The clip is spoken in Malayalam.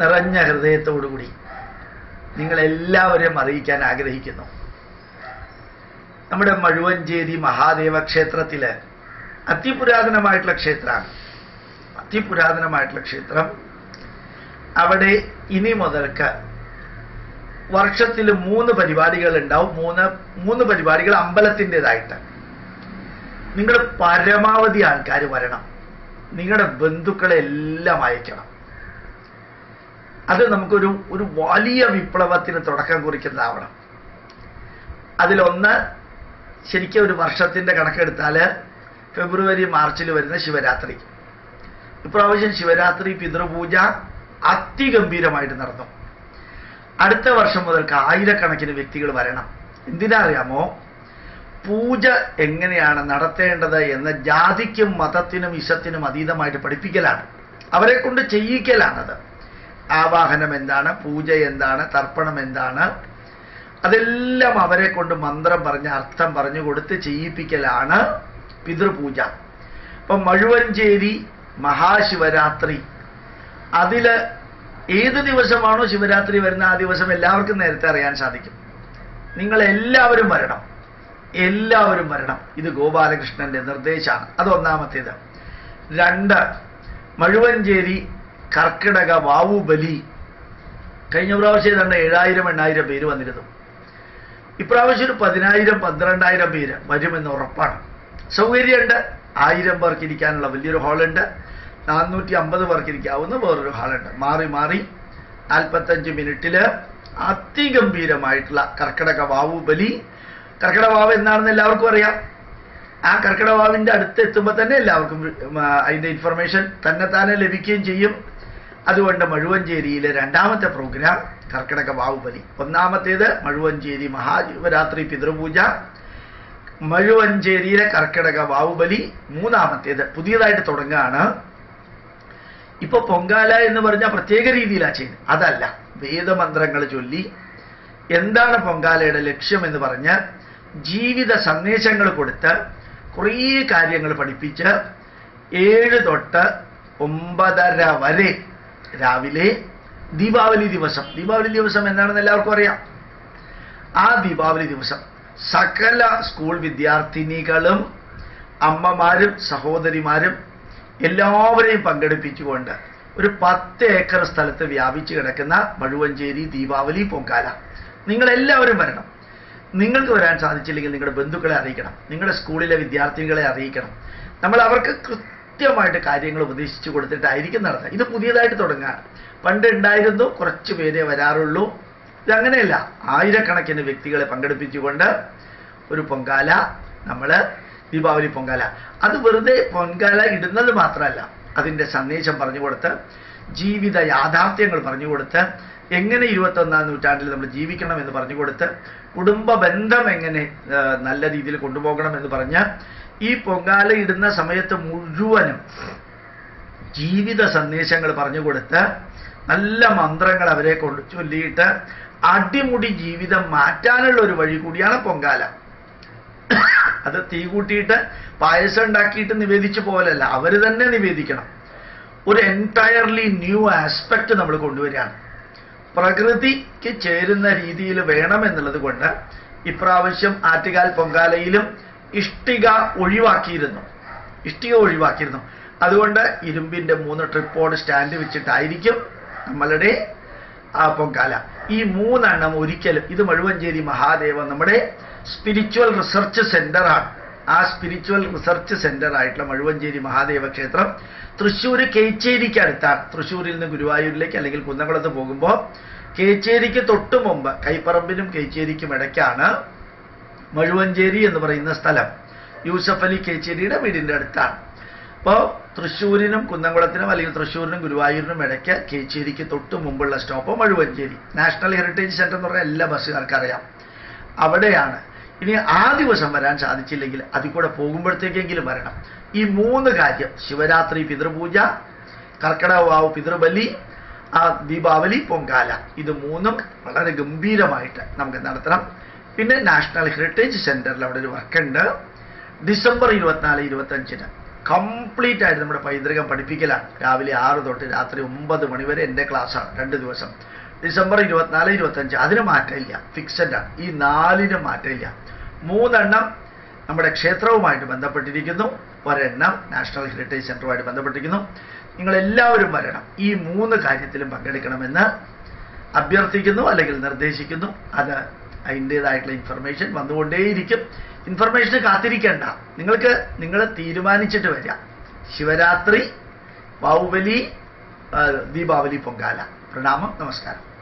നിറഞ്ഞ ഹൃദയത്തോടുകൂടി നിങ്ങളെല്ലാവരെയും അറിയിക്കാൻ ആഗ്രഹിക്കുന്നു. നമ്മുടെ മഴുവഞ്ചേരി മഹാദേവ ക്ഷേത്രത്തിൽ അതിപുരാതനമായിട്ടുള്ള ക്ഷേത്രമാണ്. അതിപുരാതനമായിട്ടുള്ള ക്ഷേത്രം. അവിടെ ഇനി മുതൽക്ക് വർഷത്തിൽ മൂന്ന് പരിപാടികൾ ഉണ്ടാവും മൂന്ന് മൂന്ന് പരിപാടികൾ അമ്പലത്തിന്റെതായിട്ട്. നിങ്ങൾ പരമാവധി ആൾക്കാർ വരണം. നിങ്ങളുടെ ബന്ധുക്കളെ എല്ലാം അയക്കണം. അത് നമുക്കൊരു ഒരു വലിയ വിപ്ലവത്തിന് തുടക്കം കുറിക്കുന്നതാവണം. അതിലൊന്ന് ശരിക്കും ഒരു വർഷത്തിന്റെ കണക്കെടുത്താൽ ഫെബ്രുവരി മാർച്ചിൽ വരുന്ന ശിവരാത്രി. ഇപ്രാവശ്യം ശിവരാത്രി പിതൃപൂജ അതിഗംഭീരമായിട്ട് നടന്നു. അടുത്ത വർഷം മുതൽക്ക് ആയിരക്കണക്കിന് വ്യക്തികൾ വരണം. എന്തിനാ അറിയാമോ പൂജ എങ്ങനെയാണ് നടത്തേണ്ടത് എന്ന് ജാതിക്കും മതത്തിനും ഇഷത്തിനും അതീതമായിട്ട് പഠിപ്പിക്കലാണ്. അവരെ കൊണ്ട് ചെയ്യിക്കലാണത്. ആവാഹനം എന്താണ്? പൂജ എന്താണ്? തർപ്പണം എന്താണ്? അതെല്ലാം അവരെ കൊണ്ട് മന്ത്രം പറഞ്ഞ് അർത്ഥം പറഞ്ഞു കൊടുത്ത് ചെയ്യിപ്പിക്കലാണ് പിതൃപൂജ. അപ്പം മഴുവഞ്ചേരി മഹാശിവരാത്രി അതിൽ ഏത് ദിവസമാണോ ശിവരാത്രി വരുന്ന ആ ദിവസം എല്ലാവർക്കും നേരത്തെ അറിയാൻ സാധിക്കും. നിങ്ങൾ എല്ലാവരും വരണം. എല്ലാവരും വരണം. ഇത് ഗോപാലകൃഷ്ണന്റെ നിർദ്ദേശമാണ്. അത് ഒന്നാമത്തേത്. രണ്ട് മഴുവഞ്ചേരി കർക്കിടക വാവുബലി കഴിഞ്ഞ പ്രാവശ്യം ഏതാണ്ട് ഏഴായിരം എണ്ണായിരം പേര് വന്നിരുന്നു. ഇപ്രാവശ്യം ഒരു പതിനായിരം പന്ത്രണ്ടായിരം പേര് വരുമെന്ന് ഉറപ്പാണ്. സൗകര്യമുണ്ട്. ആയിരം പേർക്ക് ഇരിക്കാനുള്ള വലിയൊരു ഹാളുണ്ട്. നാനൂറ്റി അമ്പത് പേർക്ക് ഇരിക്കാവുന്ന വേറൊരു ഹാളുണ്ട്. മാറി മാറി നാൽപ്പത്തഞ്ച് മിനിറ്റിൽ അതിഗംഭീരമായിട്ടുള്ള കർക്കിടക വാവു ബലി. കർക്കിടക വാവ് എന്താണെന്ന് എല്ലാവർക്കും അറിയാം. ആ കർക്കിടക വാവിന്റെ അടുത്ത് എത്തുമ്പോൾ തന്നെ എല്ലാവർക്കും അതിന്റെ ഇൻഫർമേഷൻ തന്നെ താനെ ലഭിക്കുകയും ചെയ്യും. അതുകൊണ്ട് മഴുവഞ്ചേരിയിലെ രണ്ടാമത്തെ പ്രോഗ്രാം കർക്കിടക വാവുബലി. ഒന്നാമത്തേത് മഴുവഞ്ചേരി മഹാശിവരാത്രി പിതൃപൂജ. മഴുവഞ്ചേരിയിലെ കർക്കിടക വാവുബലി. മൂന്നാമത്തേത് പുതിയതായിട്ട് തുടങ്ങുകയാണ്. ഇപ്പൊ പൊങ്കാല എന്ന് പറഞ്ഞാൽ പ്രത്യേക രീതിയിലാണ് ചെയ്യുന്നത്. അതല്ല വേദമന്ത്രങ്ങൾ ചൊല്ലി എന്താണ് പൊങ്കാലയുടെ ലക്ഷ്യം എന്ന് പറഞ്ഞ് ജീവിത സന്ദേശങ്ങൾ കൊടുത്ത് കുറേ കാര്യങ്ങൾ പഠിപ്പിച്ച് ഏഴ് തൊട്ട് ഒമ്പതര വരെ രാവിലെ ദീപാവലി ദിവസം. ദീപാവലി ദിവസം എന്താണെന്ന് എല്ലാവർക്കും അറിയാം. ആ ദീപാവലി ദിവസം സകല സ്കൂൾ വിദ്യാർത്ഥിനികളും അമ്മമാരും സഹോദരിമാരും എല്ലാവരെയും പങ്കെടുപ്പിച്ചുകൊണ്ട് ഒരു പത്ത് ഏക്കർ സ്ഥലത്ത് വ്യാപിച്ചു കിടക്കുന്ന മഴുവഞ്ചേരി ദീപാവലി പൊങ്കാല. നിങ്ങളെല്ലാവരും വരണം. നിങ്ങൾക്ക് വരാൻ സാധിച്ചില്ലെങ്കിൽ നിങ്ങളുടെ ബന്ധുക്കളെ അറിയിക്കണം. നിങ്ങളുടെ സ്കൂളിലെ വിദ്യാർത്ഥികളെ അറിയിക്കണം. നമ്മൾ അവർക്ക് കൃത്യമായിട്ട് കാര്യങ്ങൾ ഉപദേശിച്ചു കൊടുത്തിട്ടായിരിക്കും നടത്തുക. ഇത് പുതിയതായിട്ട് തുടങ്ങാറ് പണ്ട് ഉണ്ടായിരുന്നു കുറച്ച് പേരെ വരാറുള്ളൂ. ഇതങ്ങനെയല്ല ആയിരക്കണക്കിന് വ്യക്തികളെ പങ്കെടുപ്പിച്ചുകൊണ്ട് ഒരു പൊങ്കാല നമ്മൾ ദീപാവലി പൊങ്കാല. അത് വെറുതെ പൊങ്കാല ഇടുന്നത് മാത്രമല്ല അതിന്റെ സന്ദേശം പറഞ്ഞു കൊടുത്ത് ജീവിത യാഥാർത്ഥ്യങ്ങൾ പറഞ്ഞു കൊടുത്ത് എങ്ങനെ ഇരുപത്തൊന്നാം നൂറ്റാണ്ടിൽ നമ്മൾ ജീവിക്കണം എന്ന് പറഞ്ഞു കൊടുത്ത് കുടുംബ ബന്ധം എങ്ങനെ നല്ല രീതിയിൽ കൊണ്ടുപോകണം എന്ന് പറഞ്ഞ് ഈ പൊങ്കാല ഇടുന്ന സമയത്ത് മുഴുവനും ജീവിത സന്ദേശങ്ങൾ പറഞ്ഞു കൊടുത്ത് നല്ല മന്ത്രങ്ങൾ അവരെ കൊണ്ട് ചൊല്ലിയിട്ട് അടിമുടി ജീവിതം മാറ്റാനുള്ള ഒരു വഴി കൂടിയാണ് പൊങ്കാല. അത് തീ കൂട്ടിയിട്ട് പായസം ഉണ്ടാക്കിയിട്ട് നിവേദിച്ചു പോലല്ല അവർ തന്നെ നിവേദിക്കണം. ഒരു എന്റയർലി ന്യൂ ആസ്പെക്ട് നമ്മൾ കൊണ്ടുവരികയാണ്. പ്രകൃതിക്ക് ചേരുന്ന രീതിയിൽ വേണം എന്നുള്ളത് കൊണ്ട് ഇപ്രാവശ്യം ആറ്റുകാൽ പൊങ്കാലയിലും ഇഷ്ടിക ഒഴിവാക്കിയിരുന്നു. ഇഷ്ടിക ഒഴിവാക്കിയിരുന്നു. അതുകൊണ്ട് ഇരുമ്പിന്റെ മൂന്ന് ട്രിപ്പോഡ് സ്റ്റാൻഡ് വെച്ചിട്ടായിരിക്കും നമ്മളുടെ ആ പൊങ്കാല. ഈ മൂന്നെണ്ണം ഒരിക്കലും ഇത് മഴുവഞ്ചേരി മഹാദേവൻ നമ്മുടെ സ്പിരിച്വൽ റിസർച്ച് സെന്ററാണ് ആ സ്പിരിച്വൽ റിസർച്ച് സെന്റർ ആയിട്ടുള്ള മഴുവഞ്ചേരി മഹാദേവ ക്ഷേത്രം തൃശ്ശൂർ കേച്ചേരിക്ക് അടുത്താണ്. തൃശ്ശൂരിൽ നിന്ന് ഗുരുവായൂരിലേക്ക് അല്ലെങ്കിൽ കുന്നംകുളത്ത് പോകുമ്പോൾ കേച്ചേരിക്ക് തൊട്ടു മുമ്പ് കൈപ്പറമ്പിനും കേച്ചേരിക്കും ഇടയ്ക്കാണ് മഴുവഞ്ചേരി എന്ന് പറയുന്ന സ്ഥലം. യൂസഫ് അലി കേച്ചേരിയുടെ വീടിന്റെ അടുത്താണ്. അപ്പോൾ തൃശ്ശൂരിനും കുന്നംകുളത്തിനും അല്ലെങ്കിൽ തൃശ്ശൂരിനും ഗുരുവായൂരിനും ഇടയ്ക്ക് കേച്ചേരിക്ക് തൊട്ട് മുമ്പുള്ള stop Mazhuvancheri. National heritage centre എന്ന് പറഞ്ഞാൽ എല്ലാ ബസ്സുകാർക്കും അറിയാം അവിടെയാണ്. ഇനി ആ ദിവസം വരാൻ സാധിച്ചില്ലെങ്കിൽ അതിൽ കൂടെ പോകുമ്പോഴത്തേക്കെങ്കിലും വരണം. ഈ മൂന്ന് കാര്യം ശിവരാത്രി പിതൃപൂജ കർക്കിടവാവ് പിതൃബലി ആ ദീപാവലി പൊങ്കാല ഇത് മൂന്നും വളരെ ഗംഭീരമായിട്ട് നമുക്ക് നടത്തണം. പിന്നെ നാഷണൽ ഹെറിറ്റേജ് സെന്ററിൽ അവിടെ ഒരു വർക്കുണ്ട് ഡിസംബർ ഇരുപത്തിനാല് ഇരുപത്തഞ്ചിന് കംപ്ലീറ്റ് ആയിട്ട് നമ്മുടെ പൈതൃകം പഠിപ്പിക്കലാണ്. രാവിലെ ആറ് തൊട്ട് രാത്രി ഒമ്പത് മണിവരെ എന്റെ ക്ലാസ്സാണ് രണ്ട് ദിവസം. ഡിസംബർ ഇരുപത്തിനാല് ഇരുപത്തഞ്ച് അതിന് മാറ്റമില്ല. ഫിക്സഡ് ആണ്. ഈ നാലിന് മാറ്റമില്ല. മൂന്നെണ്ണം നമ്മുടെ ക്ഷേത്രവുമായിട്ട് ബന്ധപ്പെട്ടിരിക്കുന്നു. ഒരെണ്ണം നാഷണൽ ഹെറിറ്റേജ് സെന്ററുമായിട്ട് ബന്ധപ്പെട്ടിരിക്കുന്നു. നിങ്ങളെല്ലാവരും വരണം. ഈ മൂന്ന് കാര്യത്തിലും പങ്കെടുക്കണമെന്ന് അഭ്യർത്ഥിക്കുന്നു അല്ലെങ്കിൽ നിർദ്ദേശിക്കുന്നു. അത് അതിന്റേതായിട്ടുള്ള ഇൻഫർമേഷൻ വന്നുകൊണ്ടേയിരിക്കും. ഇൻഫർമേഷന് കാത്തിരിക്കേണ്ട. നിങ്ങൾക്ക് നിങ്ങൾ തീരുമാനിച്ചിട്ട് വരിക. ശിവരാത്രി ബാഹുബലി ദീപാവലി പൊങ്കാല. പ്രണാമം നമസ്കാരം.